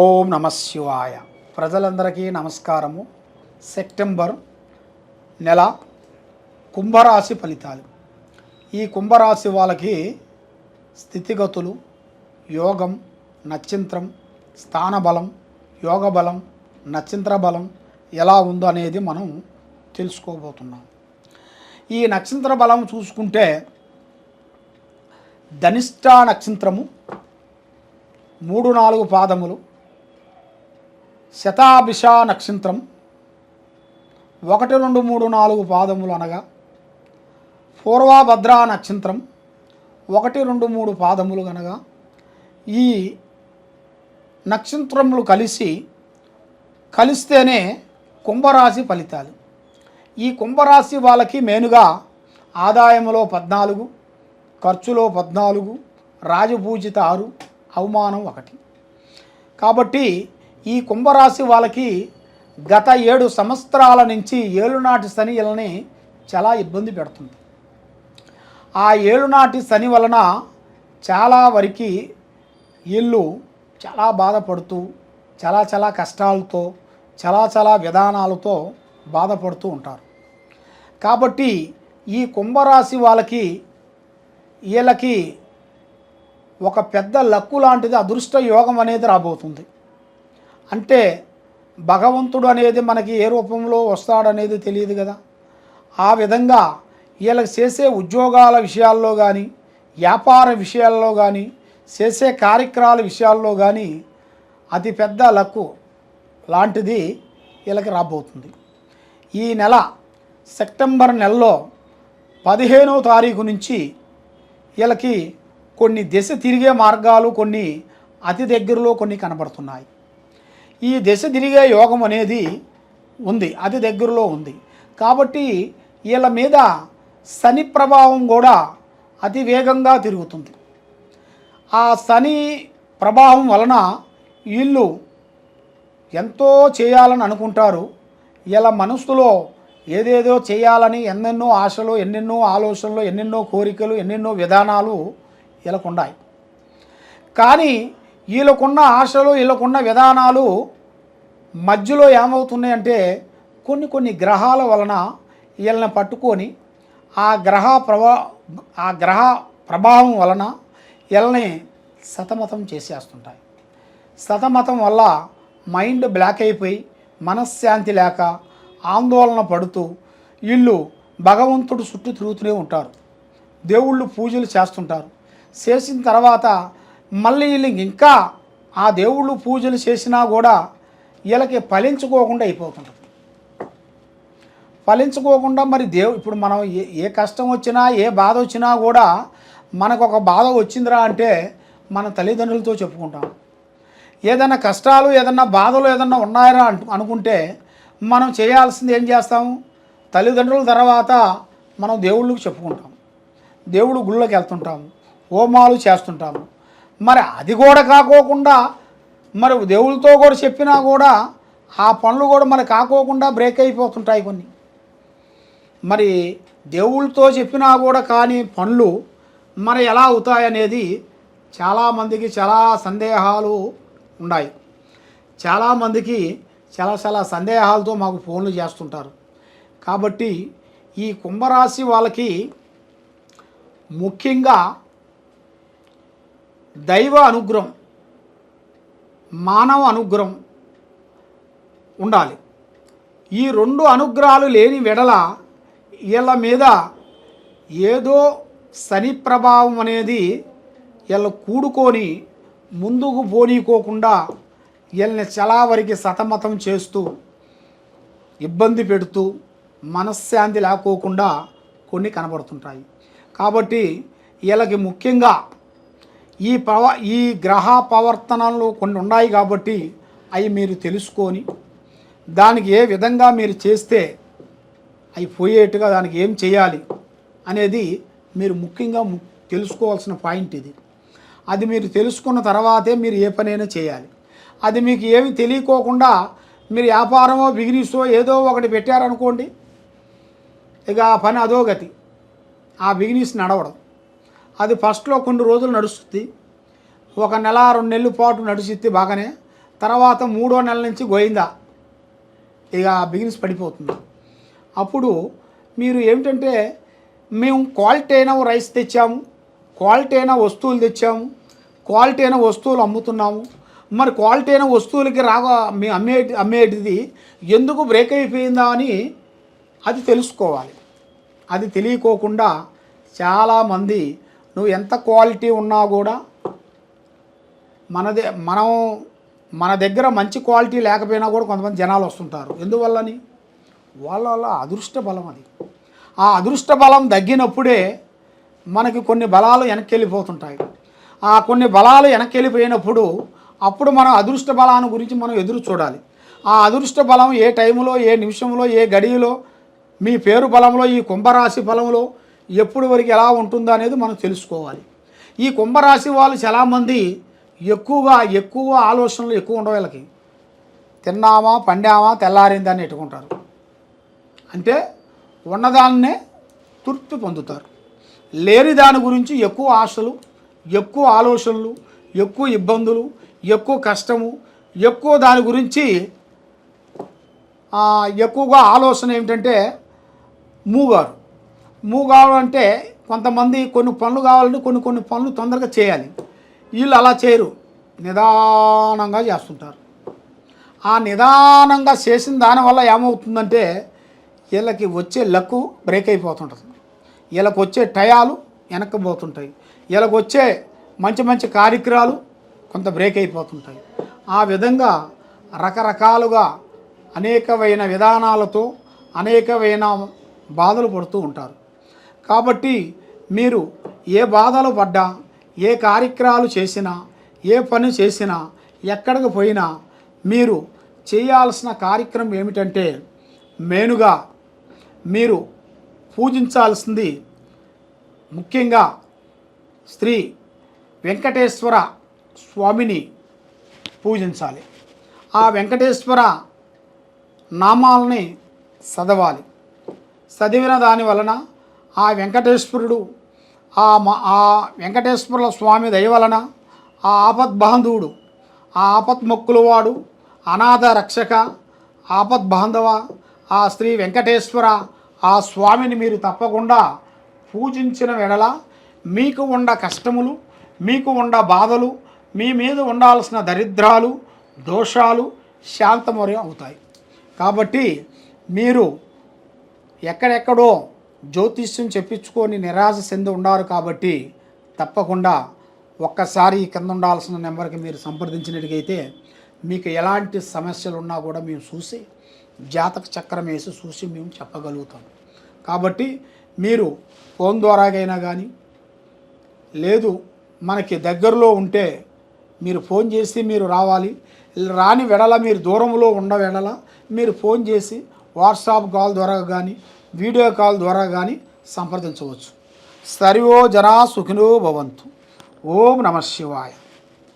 ఓం నమ శివాయ. ప్రజలందరికీ నమస్కారము. సెప్టెంబర్ నెల కుంభరాశి ఫలితాలు. ఈ కుంభరాశి వాళ్ళకి స్థితిగతులు యోగం నక్షత్రం స్థానబలం యోగ బలం నక్షత్ర బలం ఎలా ఉందో అనేది మనం తెలుసుకోబోతున్నాం. ఈ నక్షత్ర బలం చూసుకుంటే ధనిష్ట నక్షత్రము మూడు నాలుగు పాదములు శతాభిష నక్షత్రం. ఒకటి రెండు మూడు నాలుగు పాదములు అనగా పూర్వభద్రా నక్షత్రం. ఒకటి రెండు మూడు పాదములు అనగా ఈ నక్షత్రములు కలిసి కలిస్తేనే కుంభరాశి ఫలితాలు. ఈ కుంభరాశి వాళ్ళకి మెయిన్గా ఆదాయంలో పద్నాలుగు ఖర్చులో పద్నాలుగు రాజపూజిత ఆరు అవమానం ఒకటి. కాబట్టి ఈ కుంభరాశి వాళ్ళకి గత ఏడు సంవత్సరాల నుంచి ఏలునాటి శని చాలా ఇబ్బంది పెడుతుంది. ఆ ఏలునాటి శని వలన చాలా వరకు వీళ్ళు చాలా బాధపడుతూ చాలా చాలా కష్టాలతో చాలా చాలా విధానాలతో బాధపడుతూ ఉంటారు. కాబట్టి ఈ కుంభరాశి వాళ్ళకి వీళ్ళకి ఒక పెద్ద లక్కు లాంటిది అదృష్ట యోగం అనేది రాబోతుంది. అంటే భగవంతుడు అనేది మనకి ఏ రూపంలో వస్తాడనేది తెలియదు కదా. ఆ విధంగా వీళ్ళకి చేసే ఉద్యోగాల విషయాల్లో కానీ వ్యాపార విషయాల్లో కానీ చేసే కార్యక్రమాల విషయాల్లో కానీ అతి పెద్ద లక్కు లాంటిది వీళ్ళకి రాబోతుంది. ఈ నెల సెప్టెంబర్ నెలలో పదిహేనో తారీఖు నుంచి వీళ్ళకి కొన్ని దిశ తిరిగే మార్గాలు కొన్ని అతి దగ్గరలో కొన్ని కనబడుతున్నాయి. ఈ దశ తిరిగే యోగం అనేది ఉంది అతి దగ్గరలో ఉంది. కాబట్టి వీళ్ళ మీద శని ప్రభావం కూడా అతి వేగంగా తిరుగుతుంది. ఆ శని ప్రభావం వలన వీళ్ళు ఎంతో చేయాలని అనుకుంటారు. ఇలా మనసులో ఏదేదో చేయాలని ఎన్నెన్నో ఆశలు ఎన్నెన్నో ఆలోచనలు ఎన్నెన్నో కోరికలు ఎన్నెన్నో విధానాలు వీళ్ళకు ఉన్నాయి కానీ వీళ్ళకున్న ఆశలు వీళ్ళకున్న విధానాలు మధ్యలో ఏమవుతున్నాయంటే కొన్ని కొన్ని గ్రహాల వలన వీళ్ళని పట్టుకొని ఆ గ్రహ ప్రభా ఆ గ్రహ ప్రభావం వలన వీళ్ళని సతమతం చేసేస్తుంటాయి. సతమతం వల్ల మైండ్ బ్లాక్ అయిపోయి మనశ్శాంతి లేక ఆందోళన పడుతూ వీళ్ళు భగవంతుడు చుట్టూ తిరుగుతూనే ఉంటారు. దేవుళ్ళు పూజలు చేస్తుంటారు. చేసిన తర్వాత మళ్ళీ వీళ్ళకి ఇంకా ఆ దేవుళ్ళు పూజలు చేసినా కూడా వీళ్ళకి ఫలించుకోకుండా అయిపోతుంటుంది ఫలించుకోకుండా మరి దేవు ఇప్పుడు మనం ఏ ఏ కష్టం వచ్చినా ఏ బాధ వచ్చినా కూడా మనకు ఒక బాధ వచ్చిందిరా అంటే మన తల్లిదండ్రులతో చెప్పుకుంటాం. ఏదైనా కష్టాలు ఏదన్నా బాధలు ఏదన్నా ఉన్నాయరా అనుకుంటే మనం చేయాల్సింది ఏం చేస్తాము తల్లిదండ్రుల తర్వాత మనం దేవుళ్ళకి చెప్పుకుంటాం. దేవుడు గుళ్ళకి వెళ్తుంటాము హోమాలు చేస్తుంటాము మరి అది కూడా కాకోకుండా మరి దేవుళ్ళతో కూడా చెప్పినా కూడా ఆ పనులు కూడా మరి కాకోకుండా బ్రేక్ అయిపోతుంటాయి కొన్ని. మరి దేవుళ్ళతో చెప్పినా కూడా కానీ పనులు మరి ఎలా అవుతాయనేది చాలామందికి చాలా సందేహాలు ఉన్నాయి చాలామందికి చాలా చాలా సందేహాలతో మాకు ఫోన్లు చేస్తుంటారు. కాబట్టి ఈ కుంభరాశి వాళ్ళకి ముఖ్యంగా దైవ అనుగ్రహం మానవ అనుగ్రహం ఉండాలి. ఈ రెండు అనుగ్రహాలు లేని వెడల వీళ్ళ మీద ఏదో శని ప్రభావం అనేది వీళ్ళు కూడుకొని ముందుకు పోనీకోకుండా వీళ్ళని చలావరికి సతమతం చేస్తూ ఇబ్బంది పెడుతూ మనశ్శాంతి లేకోకుండా కొన్ని కనబడుతుంటాయి. కాబట్టి వీళ్ళకి ముఖ్యంగా ఈ పవ ఈ గ్రహ ప్రవర్తనలు కొన్ని ఉన్నాయి కాబట్టి అవి మీరు తెలుసుకొని దానికి ఏ విధంగా మీరు చేస్తే అవి పోయేట్టుగా దానికి ఏం చేయాలి అనేది మీరు ముఖ్యంగా తెలుసుకోవాల్సిన పాయింట్ ఇది. అది మీరు తెలుసుకున్న తర్వాతే మీరు ఏ పనైనా చేయాలి. అది మీకు ఏమి తెలియకోకుండా మీరు వ్యాపారమో బిజినెస్సో ఏదో ఒకటి పెట్టారనుకోండి ఇక ఆ పని అదో గతి ఆ బిజినెస్ నడవడం. అది ఫస్ట్లో కొన్ని రోజులు నడుస్తుంది. ఒక నెల రెండు నెలల పాటు నడిచిద్ది బాగానే. తర్వాత మూడో నెల నుంచి గోయిందా. ఇక బిగిన్స్ పడిపోతుంది. అప్పుడు మీరు ఏమిటంటే మేము క్వాలిటీ అయిన రైస్ తెచ్చాము. క్వాలిటీ అయిన వస్తువులు తెచ్చాము. క్వాలిటీ అయిన వస్తువులు అమ్ముతున్నాము. మరి క్వాలిటీ అయిన వస్తువులకి రాగా మీ అమ్మే అమ్మేటిది ఎందుకు బ్రేక్ అయిపోయిందా అని అది తెలుసుకోవాలి. అది తెలియకోకుండా చాలామంది నువ్వు ఎంత క్వాలిటీ ఉన్నా కూడా మనదే మనం మన దగ్గర మంచి క్వాలిటీ లేకపోయినా కూడా కొంతమంది జనాలు వస్తుంటారు. ఎందువల్లని? వాళ్ళ వాళ్ళ అదృష్ట బలం అది. ఆ అదృష్ట బలం తగ్గినప్పుడే మనకి కొన్ని బలాలు వెనక్కి వెళ్ళిపోతుంటాయి ఆ కొన్ని బలాలు వెనక్కి వెళ్ళిపోయినప్పుడు అప్పుడు మనం అదృష్ట బలాన్ని గురించి మనం ఎదురు చూడాలి. ఆ అదృష్ట బలం ఏ టైంలో ఏ నిమిషంలో ఏ గడియలో మీ పేరు బలంలో ఈ కుంభరాశి బలంలో ఎప్పుడు వరకు ఎలా ఉంటుందో అనేది మనం తెలుసుకోవాలి. ఈ కుంభరాశి వాళ్ళు చాలామంది ఎక్కువగా ఎక్కువ ఆలోచనలు ఎక్కువ ఉండవు వీళ్ళకి. తిన్నామా పండామా తెల్లారిందని ఎట్టుకుంటారు అంటే ఉన్నదాన్నే తృప్తి పొందుతారు. లేని దాని గురించి ఎక్కువ ఆశలు ఎక్కువ ఆలోచనలు ఎక్కువ ఇబ్బందులు ఎక్కువ కష్టము ఎక్కువ దాని గురించి ఎక్కువగా ఆలోచన ఏమిటంటే మూగారు. మూవ్ కావాలంటే కొంతమంది కొన్ని పనులు కావాలంటే కొన్ని కొన్ని పనులు తొందరగా చేయాలి. వీళ్ళు అలా చేయరు. నిదానంగా చేస్తుంటారు. ఆ నిదానంగా చేసిన దానివల్ల ఏమవుతుందంటే వీళ్ళకి వచ్చే లక్కు బ్రేక్ అయిపోతుంటుంది. వీళ్ళకి వచ్చే టయాలు వెనక్కి పోతుంటాయి. వీళ్ళకి వచ్చే మంచి మంచి కార్యక్రమాలు కొంత బ్రేక్ అయిపోతుంటాయి. ఆ విధంగా రకరకాలుగా అనేకమైన విధానాలతో అనేకమైన బాధలు పడుతూ ఉంటారు. కాబట్టి మీరు ఏ బాధలు పడ్డా ఏ కార్యక్రమాలు చేసినా ఏ పని చేసినా ఎక్కడికి పోయినా మీరు చేయాల్సిన కార్యక్రమం ఏమిటంటే మెయిన్గా మీరు పూజించాల్సింది ముఖ్యంగా శ్రీ వెంకటేశ్వర స్వామిని పూజించాలి. ఆ వెంకటేశ్వర నామాలని చదవాలి. చదివిన దాని వలన ఆ వెంకటేశ్వరుడు ఆ ఆ వెంకటేశ్వరుల స్వామి దయవలన ఆ ఆపద్బాంధవుడు ఆ ఆపత్మొక్కులవాడు అనాథ రక్షక ఆపద్బాంధవ ఆ శ్రీ వెంకటేశ్వర ఆ స్వామిని మీరు తప్పకుండా పూజించిన వెడల మీకు ఉండ కష్టములు మీకు ఉండ బాధలు మీ మీద ఉండాల్సిన దరిద్రాలు దోషాలు శాంతమరి అవుతాయి. కాబట్టి మీరు ఎక్కడెక్కడో జ్యోతిష్యం చెప్పించుకొని నిరాశ చెంది ఉన్నారు కాబట్టి తప్పకుండా ఒక్కసారి కింద ఉండాల్సిన నెంబర్కి మీరు సంప్రదించినట్టుగైతే మీకు ఎలాంటి సమస్యలు ఉన్నా కూడా మేము చూసి జాతక చక్రం వేసి చూసి మేము చెప్పగలుగుతాం. కాబట్టి మీరు ఫోన్ ద్వారాగైనా కానీ లేదు మనకి దగ్గరలో ఉంటే మీరు ఫోన్ చేసి మీరు రావాలి. రాని వెడల మీరు దూరంలో ఉన్న వెడల మీరు ఫోన్ చేసి వాట్సాప్ కాల్ ద్వారా కానీ వీడియో కాల్ ద్వారా కానీ సంప్రదించవచ్చు. సర్వో జనా సుఖినో భవంతు. ఓం నమ శివాయ.